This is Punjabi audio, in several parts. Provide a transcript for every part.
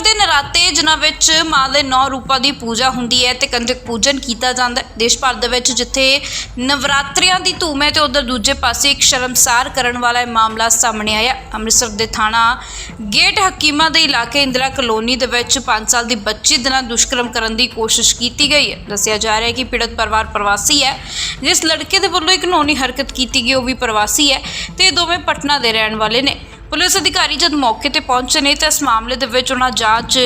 ਦੇ ਨਰਾਤੇ, ਜਿਨ੍ਹਾਂ ਵਿੱਚ ਮਾਂ ਦੇ ਨੌ ਰੂਪਾਂ ਦੀ ਪੂਜਾ ਹੁੰਦੀ ਹੈ ਤੇ ਕੰਜਕ ਪੂਜਨ ਕੀਤਾ ਜਾਂਦਾ ਹੈ। ਦੇਸ਼ ਭਰ ਦੇ ਵਿੱਚ ਜਿੱਥੇ ਨਵਰਾਤਰਿਆਂ ਦੀ ਧੂਮ ਹੈ ਤੇ ਉਧਰ ਦੂਜੇ ਪਾਸੇ ਇੱਕ ਸ਼ਰਮਸਾਰ ਕਰਨ ਵਾਲਾ ਇਹ ਮਾਮਲਾ ਸਾਹਮਣੇ ਆਇਆ। ਅੰਮ੍ਰਿਤਸਰ ਦੇ ਥਾਣਾ ਗੇਟ ਹਕੀਮਾ ਦੇ ਇਲਾਕੇ ਇੰਦਰਾ ਕਲੋਨੀ ਦੇ ਵਿੱਚ 5 ਸਾਲ ਦੀ ਬੱਚੀ ਦੇ ਨਾਲ ਦੁਸ਼ਕਰਮ ਕਰਨ ਦੀ ਕੋਸ਼ਿਸ਼ ਕੀਤੀ ਗਈ ਹੈ। ਦੱਸਿਆ ਜਾ ਰਿਹਾ ਹੈ ਕਿ ਪੀੜਤ ਪਰਿਵਾਰ ਪ੍ਰਵਾਸੀ ਹੈ। ਜਿਸ ਲੜਕੇ ਦੇ ਵੱਲੋਂ ਇੱਕ ਨੌਨੀ ਹਰਕਤ ਕੀਤੀ ਗਈ, ਉਹ ਵੀ ਪ੍ਰਵਾਸੀ ਹੈ ਤੇ ਇਹ ਦੋਵੇਂ ਪਟਨਾ ਦੇ ਰਹਿਣ ਵਾਲੇ ਨੇ। ਪੁਲਿਸ ਅਧਿਕਾਰੀ ਜਦ ਮੌਕੇ ਤੇ ਪਹੁੰਚੇ ਨੇ ਤਾਂ ਇਸ ਮਾਮਲੇ ਦੇ ਵਿੱਚ ਉਹਨਾਂ ਜਾਂਚ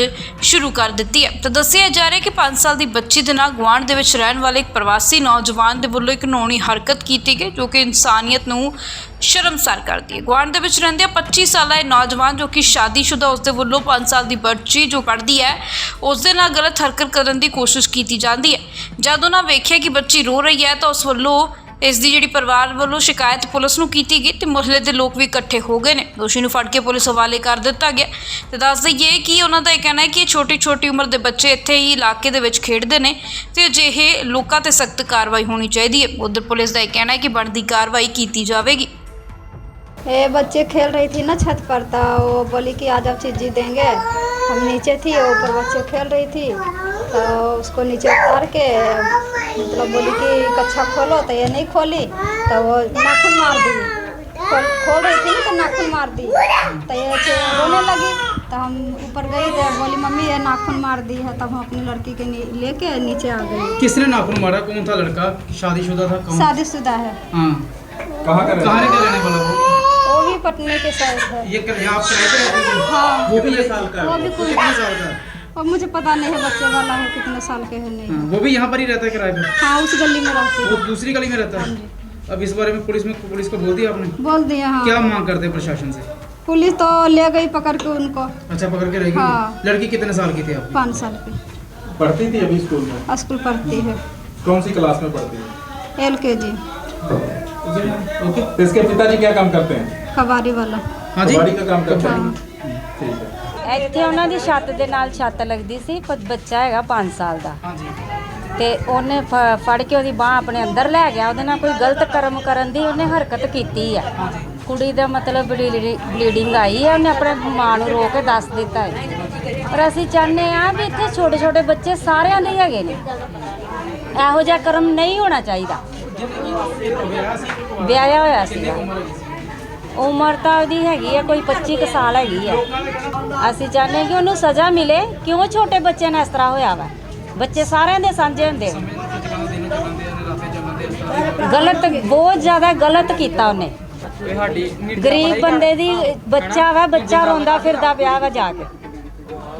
ਸ਼ੁਰੂ ਕਰ ਦਿੱਤੀ ਹੈ। ਤਾਂ ਦੱਸਿਆ ਜਾ ਰਿਹਾ ਕਿ 5 ਸਾਲ ਦੀ ਬੱਚੀ ਦੇ ਨਾਲ ਗੁਆਂਢ ਦੇ ਵਿੱਚ ਰਹਿਣ ਵਾਲੇ ਇੱਕ ਪ੍ਰਵਾਸੀ ਨੌਜਵਾਨ ਦੇ ਵੱਲੋਂ ਇੱਕ ਨੌਣੀ ਹਰਕਤ ਕੀਤੀ ਗਈ, ਜੋ ਕਿ ਇਨਸਾਨੀਅਤ ਨੂੰ ਸ਼ਰਮਸਾਰ ਕਰਦੀ ਹੈ। ਗੁਆਂਢ ਦੇ ਵਿੱਚ ਰਹਿੰਦੇ 25 ਸਾਲਾ ਇਹ ਨੌਜਵਾਨ, ਜੋ ਕਿ ਸ਼ਾਦੀशुदा ਉਸ ਦੇ ਵੱਲੋਂ 5 ਸਾਲ ਦੀ ਬੱਚੀ ਜੋ ਪੜ੍ਹਦੀ ਹੈ ਉਸ ਦੇ ਨਾਲ ਗਲਤ ਹਰਕਤ ਕਰਨ ਦੀ ਕੋਸ਼ਿਸ਼ ਕੀਤੀ ਜਾਂਦੀ ਹੈ। ਜਦ ਉਹਨਾਂ ਵੇਖਿਆ ਕਿ ਬੱਚੀ ਰੋ ਰਹੀ ਹੈ ਤਾਂ ਉਸ ਵੱਲੋਂ ਇਸ ਦੀ ਜਿਹੜੀ ਪਰਿਵਾਰ ਵੱਲੋਂ ਸ਼ਿਕਾਇਤ ਪੁਲਿਸ ਨੂੰ ਕੀਤੀ ਗਈ ਤੇ ਮੁਹੱਲੇ ਦੇ ਲੋਕ ਵੀ ਇਕੱਠੇ ਹੋ ਗਏ ਨੇ ਦੋਸ਼ੀ ਨੂੰ ਫੜ ਕੇ ਪੁਲਿਸ ਹਵਾਲੇ ਕਰ ਦਿੱਤਾ ਗਿਆ ਤੇ ਦੱਸ ਦਈਏ ਕਿ ਉਹਨਾਂ ਦਾ ਇਹ ਕਹਿਣਾ ਹੈ ਕਿ ਇਹ ਛੋਟੀ ਛੋਟੀ ਉਮਰ ਦੇ ਬੱਚੇ ਇੱਥੇ ਹੀ ਇਲਾਕੇ ਦੇ ਵਿੱਚ ਖੇਡਦੇ ਨੇ ਤੇ ਅਜਿਹੇ ਲੋਕਾਂ ਤੇ ਸਖਤ ਕਾਰਵਾਈ ਹੋਣੀ ਚਾਹੀਦੀ ਹੈ ਉਧਰ ਪੁਲਿਸ ਦਾ ਇਹ ਕਹਿਣਾ ਹੈ ਕਿ ਬਣਦੀ ਕਾਰਵਾਈ ਕੀਤੀ ਜਾਵੇਗੀ ये बच्चे खेल रही थी ना छत पर तो वो बोली कि आज आप चीज़ देंगे हम नीचे थी वो ऊपर बच्चे खेल रही थी तो उसको नीचे उतार के मतलब बोली कि कच्छा खोलो तो ये नहीं खोली तो वो नाखून मार दी। खोल खोल रही थी ना तो नाखून मार दी। तो ये रोने लगी तो हम ऊपर गई तो बोली मम्मी ये नाखून मार दी है। तब हम अपनी लड़की के नी- लेके नीचे आ गए। किसने नाखून मारा? कौन था लड़का? शादीशुदा था? कौन? शादीशुदा है। हाँ। कहाँ का रहने वाला? वो? वो भी पटने के साइड है। ये कर, आप हाँ। वो भी ये साल का वो भी कितने साल का है? और मुझे पता नहीं है बच्चे वाला है कितने साल के है नहीं। हाँ, वो भी यहाँ पर ही रहता है किराए पे हाँ उस गली में रहती वो दूसरी गली में रहता है? अब इस बारे में पुलिस में पुलिस को बोल दिया आपने? बोल दिया हाँ। क्या मांग करते हैं प्रशासन से? पुलिस तो ले गई पकड़ के उनको। अच्छा पकड़ के रहेगी हाँ। लड़की कितने साल की थी आप पाँच साल की। पढ़ती थी अभी स्कूल में? स्कूल पढ़ती है। कौन सी क्लास में पढ़ती है? एल के जी ओके इसके पिताजी क्या काम करते हैं? कबाड़ी वाला। हाँ जी। कबाड़ी का काम करते हाँ? हैं। ठीक है। ਇੱਥੇ ਉਹਨਾਂ ਦੀ ਛੱਤ ਦੇ ਨਾਲ ਛੱਤ ਲੱਗਦੀ ਸੀ ਪਰ ਬੱਚਾ ਹੈਗਾ 5 ਸਾਲ ਦਾ। जी ਤੇ ਉਹਨੇ ਫ- ਫੜ ਕੇ ਉਹਦੀ ਬਾਹ ਆਪਣੇ ਅੰਦਰ ਲੈ ਗਿਆ ਉਹਦੇ ਨਾਲ ਕੋਈ ਗਲਤ ਕਰਮ ਕਰਨ ਦੀ ਉਹਨੇ ਹਰਕਤ ਕੀਤੀ ਆ। ਕੁੜੀ ਦਾ ਮਤਲਬ ਬਲੀਡਿੰਗ ਆਈ ਹੈ ਉਹਨੇ ਆਪਣੇ ਮਾਂ ਨੂੰ ਰੋ ਕੇ ਦੱਸ ਦਿੱਤਾ ਹੈ। ਪਰ ਅਸੀਂ ਚਾਹੁੰਦੇ ਆ ਵੀ ਇੱਥੇ ਛੋਟੇ ਛੋਟੇ ਬੱਚੇ ਸਾਰਿਆਂ ਦੇ ਹੀ ਹੈਗੇ ਨੇ। ਇਹੋ ਜਿਹਾ ਕਰਮ ਨਹੀਂ ਹੋਣਾ ਚਾਹੀਦਾ। ਵਿਆਹਿਆ ਹੋਇਆ ਉਮਰ ਤਾਂ ਉਹਦੀ ਹੈਗੀ ਆ, ਕੋਈ 25 ਕੁ ਸਾਲ ਹੈਗੀ ਆ। ਅਸੀਂ ਚਾਹੁੰਦੇ ਹਾਂ ਕਿ ਉਹਨੂੰ ਸਜ਼ਾ ਮਿਲੇ ਕਿਉਂ ਛੋਟੇ ਬੱਚੇ ਨਾਲ ਇਸ ਤਰ੍ਹਾਂ ਹੋਇਆ ਵਾ। ਬੱਚੇ ਸਾਰਿਆਂ ਦੇ ਸਾਂਝੇ ਹੁੰਦੇ ਆ। ਗਲਤ, ਬਹੁਤ ਜ਼ਿਆਦਾ ਗਲਤ ਕੀਤਾ ਉਹਨੇ। ਗਰੀਬ ਬੰਦੇ ਦੀ ਬੱਚਾ ਵਾ, ਬੱਚਾ ਰੋਂਦਾ ਫਿਰਦਾ ਪਿਆ ਵਾ ਜਾ ਕੇ।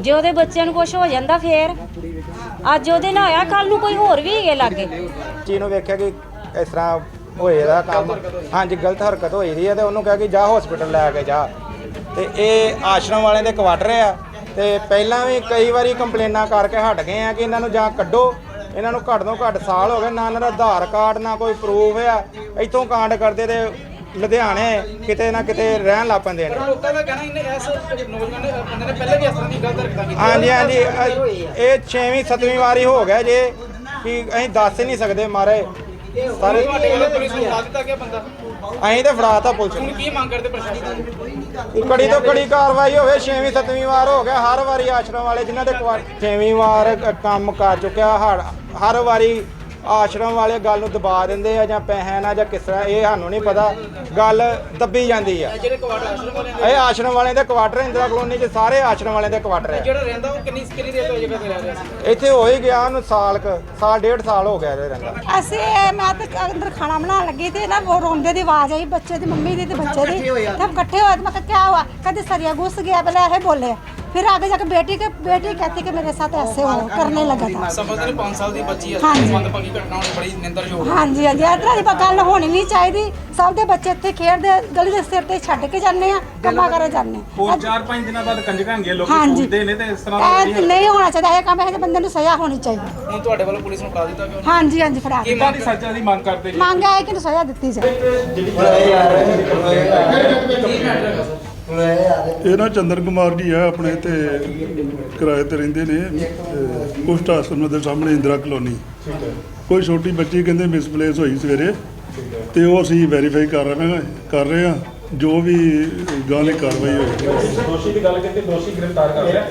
ਜੇ ਉਹਦੇ ਬੱਚਿਆਂ ਨੂੰ ਕੁਝ ਹੋ ਜਾਂਦਾ ਫੇਰ, ਅੱਜ ਉਹਦੇ ਨਾਲ ਹੋਇਆ ਕੱਲ ਨੂੰ ਕੋਈ ਹੋਰ ਵੀ ਹੈਗੇ ਲਾਗੇ। ਚੀਜ਼ ਨੂੰ ਵੇਖਿਆ ਕਿ ਇਸ ਤਰ੍ਹਾਂ ਹੋਏ ਦਾ ਕੰਮ। ਹਾਂਜੀ ਗਲਤ ਹਰਕਤ ਹੋਈ ਦੀ ਹੈ ਤੇ ਉਹਨੂੰ ਕਿਹਾ ਕਿ ਜਾ ਹਸਪੀਟਲ ਲੈ ਕੇ ਜਾ। ਤੇ ਇਹ ਆਸ਼ਰਮ ਵਾਲਿਆਂ ਦੇ ਕੁਆਟਰ ਆ। ਤੇ ਪਹਿਲਾਂ ਵੀ ਕਈ ਵਾਰੀ ਕੰਪਲੇਨਾਂ ਕਰਕੇ ਹਟ ਗਏ ਆ ਕਿ ਇਹਨਾਂ ਨੂੰ ਜਾਂ ਕੱਢੋ। ਇਹਨਾਂ ਨੂੰ ਘੱਟ ਤੋਂ ਘੱਟ ਸਾਲ ਹੋ ਗਏ। ਨਾ ਇਹਨਾਂ ਦਾ ਆਧਾਰ ਕਾਰਡ ਨਾ ਕੋਈ ਪ੍ਰੂਫ ਆ। ਇੱਥੋਂ ਕਾਂਡ ਕਰਦੇ ਤੇ ਲੁਧਿਆਣੇ ਕਿਤੇ ਨਾ ਕਿਤੇ ਰਹਿਣ ਲੱਗ ਪੈਂਦੇ ਨੇ। ਲੋਕਾਂ ਦਾ ਕਹਿਣਾ ਇਹਨੇ ਐਸ ਨੌਜਵਾਨ ਨੇ ਬੰਦੇ ਨੇ ਪਹਿਲੇ ਵੀ ਇਸ ਤਰ੍ਹਾਂ ਦੀ ਗਲਤ ਹਰਕਤਾਂ ਕੀਤੀਆਂ। ਹਾਂਜੀ ਹਾਂਜੀ। ਇਹ 6ਵੀਂ 7ਵੀਂ ਵਾਰੀ ਹੋ ਗਿਆ ਜੇ ਕਿ ਅਸੀਂ ਦੱਸ ਹੀ ਨਹੀਂ ਸਕਦੇ ਮਾਰੇ। ਸਾਰੇ ਪੁਲਿਸ ਨੂੰ ਲਾ ਦਿੱਤਾ ਗਿਆ ਬੰਦਾ। ਅਸੀਂ ਤੇ ਫੜਾਤਾ ਪੁਲਿਸ ਨੂੰ। ਹੁਣ ਕੀ ਮੰਗ ਕਰਦੇ ਪ੍ਰਸ਼ਾਸਨ ਤੋਂ? ਕੜੀ ਤੋਂ ਕੜੀ ਕਾਰਵਾਈ ਹੋਵੇ 6ਵੀਂ 7ਵੀਂ ਵਾਰ ਹੋ ਗਿਆ ਹਰ ਵਾਰੀ ਆਸ਼ਰਮ ਵਾਲੇ ਜਿਨ੍ਹਾਂ ਦੇ 6ਵੀਂ ਵਾਰ ਕ- ਕੰਮ ਕਰ ਚੁੱਕਿਆ ਹਰ ਹਰ ਵਾਰੀ ਆਸ਼ਰਮ ਵਾਲੇ ਗੱਲ ਨੂੰ ਦਬਾ ਦਿੰਦੇ ਆ ਜਾਂ ਪੈਸਿਆਂ ਨਾਲ ਜਾਂ ਕਿਸ ਤਰ੍ਹਾਂ ਇਹ ਸਾਨੂੰ ਨਹੀਂ ਪਤਾ। ਗੱਲ ਦੱਬੀ ਜਾਂਦੀ ਆ। ਜਿਹੜੇ ਕੁਆਟਰ ਆਸ਼ਰਮ ਵਾਲਿਆਂ ਇਹ ਆਸ਼ਰਮ ਵਾਲਿਆਂ ਦੇ ਕੁਆਟਰ ਇੰਦਰਾ ਕਲੋਨੀ 'ਚ ਸਾਰੇ ਆਸ਼ਰਮ ਵਾਲਿਆਂ ਦੇ ਕੁਆਟਰ ਆ। ਜਿਹੜਾ ਰਹਿੰਦਾ ਉਹ ਕਿੰਨੀ ਕਿੰਨੀ ਦੇਰ ਤੋਂ ਜਗ੍ਹਾ ਤੇ ਰਹਿ ਰਿਹਾ ਸੀ? ਇੱਥੇ ਹੋ ਹੀ ਗਿਆ ਉਹਨੂੰ ਸਾਲ ਕ ਸਾਲ ਡੇਢ ਸਾਲ ਹੋ ਗਿਆ ਇਹ ਰਹਿੰਦਾ। ਅਸੀਂ ਇਹ- ਮੈਂ ਤੇ ਅੰਦਰ ਖਾਣਾ ਬਣਾਉਣ ਲੱਗੀ ਤੇ ਨਾ ਉਹ ਰੋਂਦੇ ਦੀ ਆਵਾਜ਼ ਆਈ ਬੱਚੇ ਦੀ ਮੰਮੀ ਦੀ ਤੇ ਬੱਚੇ ਦੀ। ਸਭ ਇਕੱਠੇ ਹੋਏ ਤੇ ਮੈਂ ਕਿਹਾ ਕੀ ਹੋਇਆ? ਕਦੇ ਸਰੀਆ ਗੁੱਸ ਗਿਆ ਪਹਿਲਾਂ ਇਹ ਬੋਲੇ। फिर आगे जाके बेटी के बेटी कहती कि मेरे साथ ऐसे हो करने लगा था ਸਮਝਦੇ ਨੇ 5 ਸਾਲ ਦੀ ਬੱਚੀ ਹੈ ਹਾਂਜੀ। ਮੰਦਭਾਗੀ ਘਟਨਾ ਹੋਣੀ ਬੜੀ ਨਿੰਦਰਯੋਗ ਹੈ ਹਾਂਜੀ ਹਾਂਜੀ ਇਸ ਤਰ੍ਹਾਂ ਦੀ ਗੱਲ ਹੋਣੀ ਨਹੀਂ ਚਾਹੀਦੀ ਸਭ ਦੇ ਬੱਚੇ ਇੱਥੇ ਖੇਡਦੇ ਗਲੀ ਦੇ ਸਿਰ ਤੇ ਛੱਡ ਕੇ ਜਾਂਦੇ ਆ ਕੰਮਾਂ ਕਰੇ ਜਾਂਦੇ ਹੋਰ ਆ 4-5 ਦਿਨਾਂ ਬਾਅਦ ਕੰਜਕਾਂ ਹੈਗੀਆਂ ਲੋਕੀ ਹਾਂਜੀ। ਪੁੱਛਦੇ ਨੇ ਤੇ ਇਸ ਤਰ੍ਹਾਂ ਦਾ ਇਹ ਨਹੀਂ ਹੋਣਾ ਚਾਹੀਦਾ ਇਹ ਕੰਮ ਇਹ ਜਿਹੇ ਬੰਦੇ ਨੂੰ ਸਜ਼ਾ ਹੋਣੀ ਚਾਹੀਦੀ ਹੁਣ ਤੁਹਾਡੇ ਵੱਲੋਂ ਪੁਲਿਸ ਨੂੰ ਫੜਾ ਦਿੱਤਾ ਗਿਆ ਹਾਂਜੀ ਹਾਂਜੀ ਫੜਾ ਕੀ ਦਿੱਤਾ। ਕਿੱਦਾਂ ਦੀ ਸਜ਼ਾ ਦੀ ਮੰਗ ਕਰਦੇ ਜੀ ਮੰਗ ਹੈ ਕਿ ਇਹਨੂੰ ਸਜ਼ਾ ਦਿੱਤੀ ਜਾਏ ਇਹ ਨਾ ਚੰਦਰ ਕੁਮਾਰ ਜੀ ਆ ਆਪਣੇ ਤੇ ਕਿਰਾਏ ਤੇ ਰਹਿੰਦੇ ਨੇ ਕੁਸ਼ਟ ਆਸਰਮ ਦੇ ਸਾਹਮਣੇ ਇੰਦਰਾ ਕਲੋਨੀ। ਕੋਈ ਛੋਟੀ ਬੱਚੀ ਕਹਿੰਦੇ ਮਿਸਪਲੇਸ ਹੋਈ ਸਵੇਰੇ ਤੇ ਉਹ ਅਸੀਂ ਵੈਰੀਫਾਈ ਕਰ ਰਹੇ ਹਾਂ ਕਰ ਰਹੇ ਹਾਂ ਜੋ ਵੀ ਗਾਲੀ ਕਾਰਵਾਈ ਹੋਈ। ਦੋਸ਼ੀ ਦੀ ਗੱਲ ਕੀਤੀ ਦੋਸ਼ੀ ਗ੍ਰਿਫਤਾਰ ਕਰ ਲਿਆ?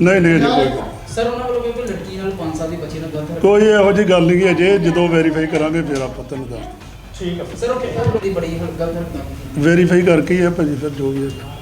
ਨਹੀਂ ਨਹੀਂ ਅਜੇ ਕੋਈ। ਸਰ ਉਹਨਾਂ ਵੱਲੋਂ ਕਿਉਂਕਿ ਲੜਕੀ ਨਾਲ 5 ਸਾਲ ਦੀ ਬੱਚੀ ਨਾਲ ਗਲਤ ਕੋਈ ਇਹੋ ਜਿਹੀ ਗੱਲ ਨਹੀਂ ਅਜੇ ਜਦੋਂ ਵੈਰੀਫਾਈ ਕਰਾਂਗੇ ਫਿਰ ਆਪਾਂ ਤੁਹਾਨੂੰ ਦੱਸ ਸਰ ਉਹ ਕਿਹੜੀ ਬੜੀ ਗਲਤ ਵੈਰੀਫਾਈ ਕਰਕੇ ਹੀ ਹੈ ਭਾਜੀ ਫਿਰ ਜੋ ਵੀ ਹੈ।